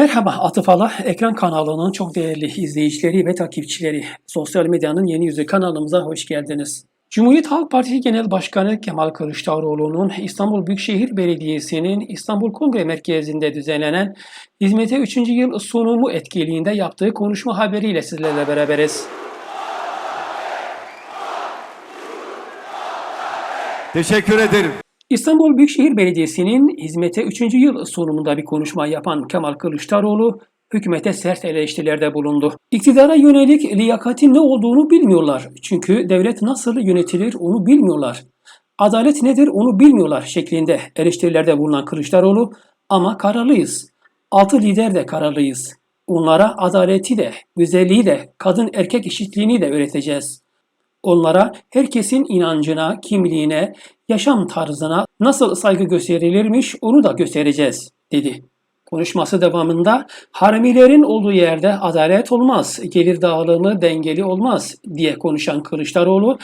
Merhaba Atıfala Ekran kanalının çok değerli izleyicileri ve takipçileri. Sosyal medyanın yeni yüzü kanalımıza hoş geldiniz. Cumhuriyet Halk Partisi Genel Başkanı Kemal Kılıçdaroğlu'nun İstanbul Büyükşehir Belediyesi'nin İstanbul Kongre Merkezi'nde düzenlenen Hizmete 3. Yıl sunumu etkinliğinde yaptığı konuşma haberiyle sizlerle beraberiz. Teşekkür ederim. İstanbul Büyükşehir Belediyesi'nin hizmete 3. yıl sunumunda bir konuşma yapan Kemal Kılıçdaroğlu, hükümete sert eleştirilerde bulundu. İktidara yönelik liyakatin ne olduğunu bilmiyorlar. Çünkü devlet nasıl yönetilir onu bilmiyorlar. Adalet nedir onu bilmiyorlar şeklinde eleştirilerde bulunan Kılıçdaroğlu ama kararlıyız. Altı lider de kararlıyız. Onlara adaleti de, güzelliği de, kadın erkek eşitliğini de öğreteceğiz. Onlara herkesin inancına, kimliğine, yaşam tarzına nasıl saygı gösterilirmiş onu da göstereceğiz, dedi. Konuşması devamında haramilerin olduğu yerde adalet olmaz, gelir dağılımı dengeli olmaz diye konuşan Kılıçdaroğlu,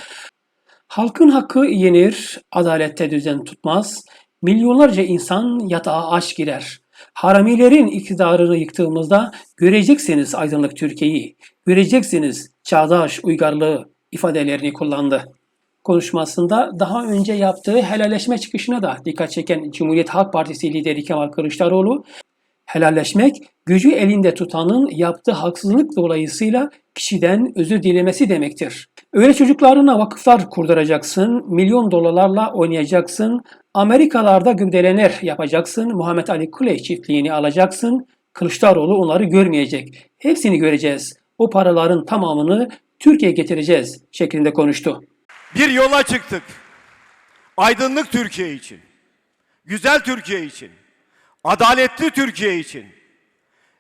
halkın hakkı yenir, adalette düzen tutmaz, milyonlarca insan yatağa aç girer. Haramilerin iktidarını yıktığımızda göreceksiniz aydınlık Türkiye'yi, göreceksiniz çağdaş uygarlığı ifadelerini kullandı. Konuşmasında daha önce yaptığı helalleşme çıkışına da dikkat çeken Cumhuriyet Halk Partisi lideri Kemal Kılıçdaroğlu, helalleşmek gücü elinde tutanın yaptığı haksızlık dolayısıyla kişiden özür dilemesi demektir. Öyle çocuklarına vakıflar kurduracaksın, milyon dolarlarla oynayacaksın, Amerikalarda gübdelener yapacaksın, Muhammed Ali Kuley çiftliğini alacaksın, Kılıçdaroğlu onları görmeyecek. Hepsini göreceğiz. O paraların tamamını Türkiye'ye getireceğiz şeklinde konuştu. Bir yola çıktık. Aydınlık Türkiye için. Güzel Türkiye için. Adaletli Türkiye için.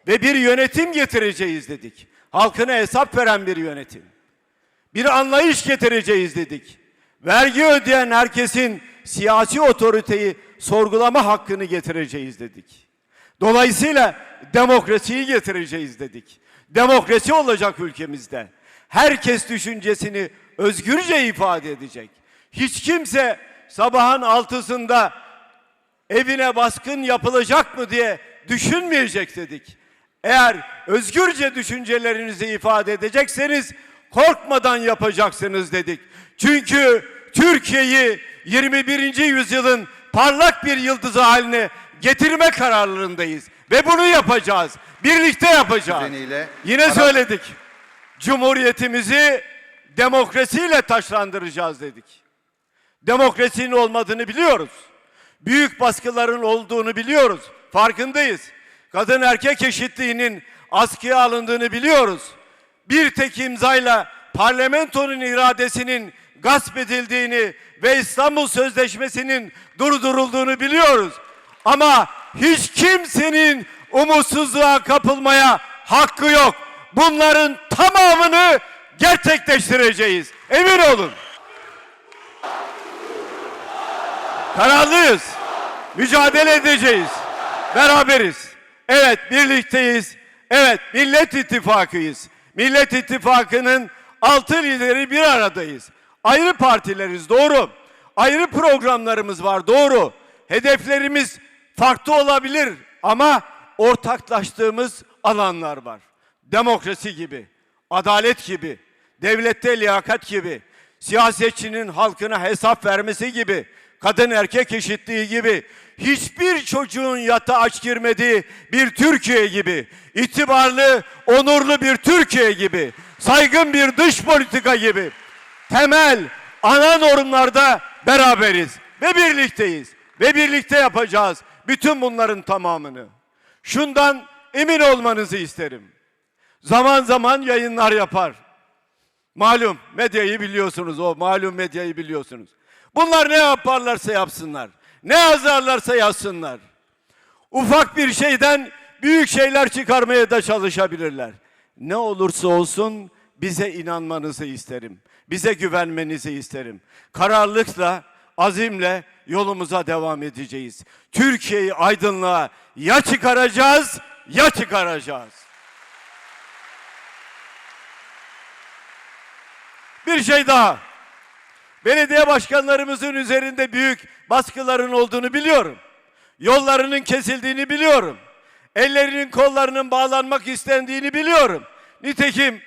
Ve bir yönetim getireceğiz dedik. Halkına hesap veren bir yönetim. Bir anlayış getireceğiz dedik. Vergi ödeyen herkesin siyasi otoriteyi sorgulama hakkını getireceğiz dedik. Dolayısıyla demokrasiyi getireceğiz dedik. Demokrasi olacak ülkemizde. Herkes düşüncesini özgürce ifade edecek. Hiç kimse sabahın altısında evine baskın yapılacak mı diye düşünmeyecek dedik. Eğer özgürce düşüncelerinizi ifade edecekseniz korkmadan yapacaksınız dedik. Çünkü Türkiye'yi 21. yüzyılın parlak bir yıldızı haline getirme kararlılığındayız. Ve bunu yapacağız. Birlikte yapacağız. Yine söyledik. Cumhuriyetimizi demokrasiyle taşlandıracağız dedik. Demokrasinin olmadığını biliyoruz. Büyük baskıların olduğunu biliyoruz. Farkındayız. Kadın erkek eşitliğinin askıya alındığını biliyoruz. Bir tek imzayla parlamentonun iradesinin gasp edildiğini ve İstanbul Sözleşmesi'nin durdurulduğunu biliyoruz. Ama hiç kimsenin umutsuzluğa kapılmaya hakkı yok. Bunların tamamını gerçekleştireceğiz. Emin olun. Kararlıyız. Mücadele edeceğiz. Beraberiz. Evet birlikteyiz. Evet Millet İttifakı'yız. Millet İttifakı'nın altı lideri bir aradayız. Ayrı partileriz doğru. Ayrı programlarımız var doğru. Hedeflerimiz farklı olabilir ama ortaklaştığımız alanlar var. Demokrasi gibi, adalet gibi, devlette liyakat gibi, siyasetçinin halkına hesap vermesi gibi, kadın erkek eşitliği gibi, hiçbir çocuğun yata aç girmediği bir Türkiye gibi, itibarlı, onurlu bir Türkiye gibi, saygın bir dış politika gibi, temel ana normlarda beraberiz ve birlikteyiz ve birlikte yapacağız bütün bunların tamamını. Şundan emin olmanızı isterim. Zaman zaman yayınlar yapar. Malum medyayı biliyorsunuz o malum medyayı biliyorsunuz. Bunlar ne yaparlarsa yapsınlar. Ne yazarlarsa yazsınlar. Ufak bir şeyden büyük şeyler çıkarmaya da çalışabilirler. Ne olursa olsun bize inanmanızı isterim. Bize güvenmenizi isterim. Kararlılıkla, azimle yolumuza devam edeceğiz. Türkiye'yi aydınlığa ya çıkaracağız ya çıkaracağız. Bir şey daha. Belediye başkanlarımızın üzerinde büyük baskıların olduğunu biliyorum. Yollarının kesildiğini biliyorum. ellerinin kollarının bağlanmak istendiğini biliyorum. Nitekim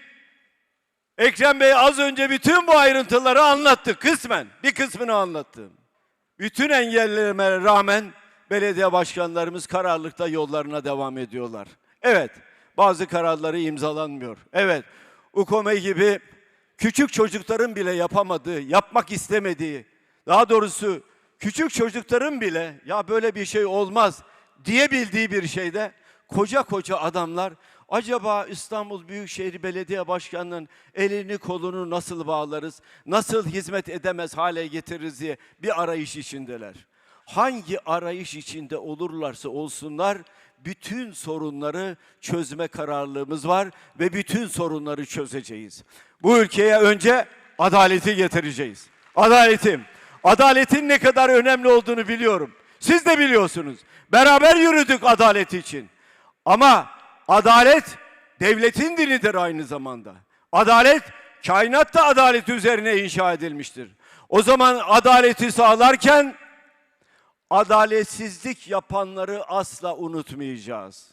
Ekrem Bey az önce bütün bu ayrıntıları anlattı kısmen. Bir kısmını anlattım. Bütün engellerime rağmen belediye başkanlarımız kararlılıkta yollarına devam ediyorlar. Evet, bazı kararları imzalanmıyor. Evet, UKOME gibi küçük çocukların bile yapamadığı, yapmak istemediği, daha doğrusu küçük çocukların bile ya böyle bir şey olmaz diyebildiği bir şeyde koca koca adamlar acaba İstanbul Büyükşehir Belediye Başkanı'nın elini kolunu nasıl bağlarız, nasıl hizmet edemez hale getiririz diye bir arayış içindeler. Hangi arayış içinde olurlarsa olsunlar bütün sorunları çözme kararlılığımız var ve bütün sorunları çözeceğiz. Bu ülkeye önce adaleti getireceğiz. Adaletim. Adaletin ne kadar önemli olduğunu biliyorum. Siz de biliyorsunuz. Beraber yürüdük adalet için. Ama adalet devletin dinidir aynı zamanda. Adalet kainat da adalet üzerine inşa edilmiştir. O zaman adaleti sağlarken adaletsizlik yapanları asla unutmayacağız.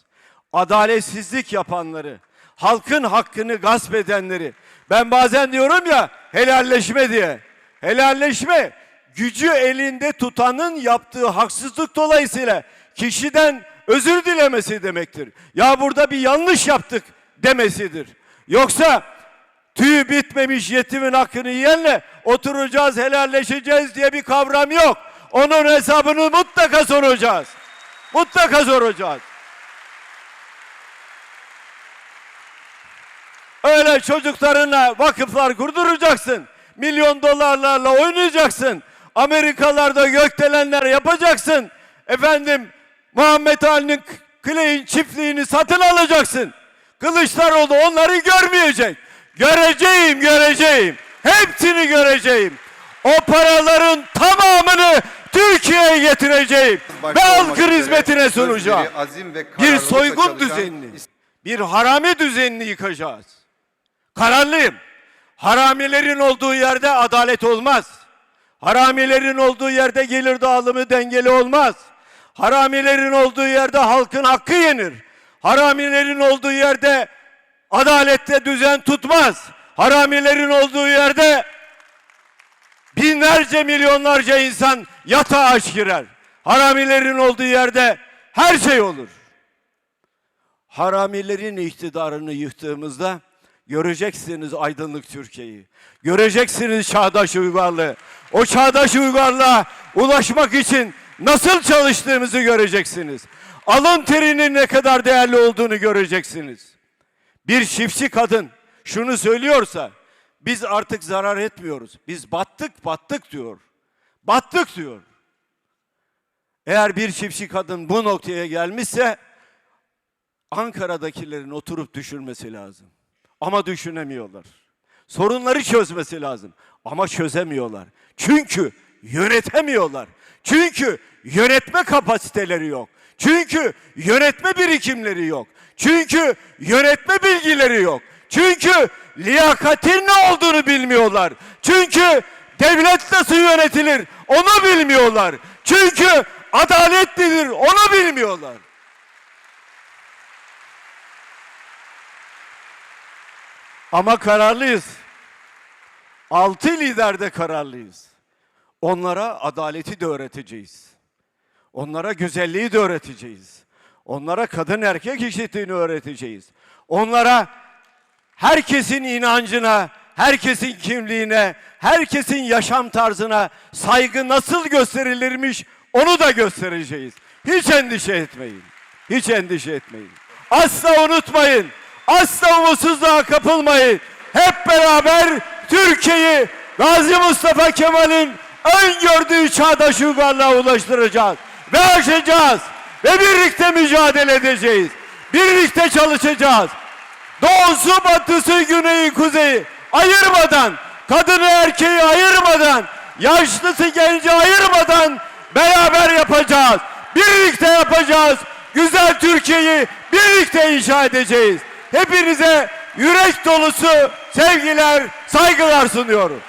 Adaletsizlik yapanları, halkın hakkını gasp edenleri. Ben bazen diyorum ya helalleşme diye. Helalleşme gücü elinde tutanın yaptığı haksızlık dolayısıyla kişiden özür dilemesi demektir. Ya burada bir yanlış yaptık demesidir. Yoksa tüyü bitmemiş yetimin hakkını yiyenle oturacağız helalleşeceğiz diye bir kavram yok. Onun hesabını mutlaka soracağız. Mutlaka soracağız. Öyle çocuklarına vakıflar kurduracaksın. Milyon dolarlarla oynayacaksın. Amerikalarda gökdelenler yapacaksın. Efendim Muhammed Ali'nin Clay'in çiftliğini satın alacaksın. Kılıçdaroğlu onları görmeyecek. Göreceğim, göreceğim. Hepsini göreceğim. O paraların tamamını Türkiye'ye getireceğim. Ve halkın hizmetine sunacağım. Azim ve Bir soygun düzenini, bir harami düzenini yıkacağız. Kararlıyım. Haramilerin olduğu yerde adalet olmaz. Haramilerin olduğu yerde gelir dağılımı dengeli olmaz. Haramilerin olduğu yerde halkın hakkı yenir. Haramilerin olduğu yerde adalette düzen tutmaz. Haramilerin olduğu yerde binlerce milyonlarca insan yatağa aç girer. Haramilerin olduğu yerde her şey olur. Haramilerin iktidarını yıktığımızda göreceksiniz aydınlık Türkiye'yi. Göreceksiniz çağdaş uygarlığı. O çağdaş uygarlığa ulaşmak için nasıl çalıştığımızı göreceksiniz. Alın terinin ne kadar değerli olduğunu göreceksiniz. Bir çiftçi kadın şunu söylüyorsa biz artık zarar etmiyoruz. Biz battık battık diyor. Battık diyor. Eğer bir çiftçi kadın bu noktaya gelmişse Ankara'dakilerin oturup düşünmesi lazım. Ama düşünemiyorlar. Sorunları çözmesi lazım. Ama çözemiyorlar. Çünkü yönetemiyorlar. Çünkü yönetme kapasiteleri yok. Çünkü yönetme birikimleri yok. Çünkü yönetme bilgileri yok. Çünkü liyakatin ne olduğunu bilmiyorlar. Çünkü devlet nasıl yönetilir onu bilmiyorlar. Çünkü adalet nedir onu bilmiyorlar. Ama kararlıyız. Altı liderde kararlıyız. Onlara adaleti de öğreteceğiz. Onlara güzelliği de öğreteceğiz. Onlara kadın erkek eşitliğini öğreteceğiz. Onlara herkesin inancına, herkesin kimliğine, herkesin yaşam tarzına saygı nasıl gösterilirmiş onu da göstereceğiz. Hiç endişe etmeyin. Hiç endişe etmeyin. Asla unutmayın. Asla umutsuzluğa kapılmayın. Hep beraber Türkiye'yi Gazi Mustafa Kemal'in öngördüğü çağdaş uygarlığa ulaştıracağız. Ve aşacağız. Ve birlikte mücadele edeceğiz. Birlikte çalışacağız. Doğusu, batısı, güneyi, kuzeyi ayırmadan, kadını erkeği ayırmadan, yaşlısı genci ayırmadan beraber yapacağız. Birlikte yapacağız. Güzel Türkiye'yi birlikte inşa edeceğiz. Hepinize yürek dolusu sevgiler, saygılar sunuyorum.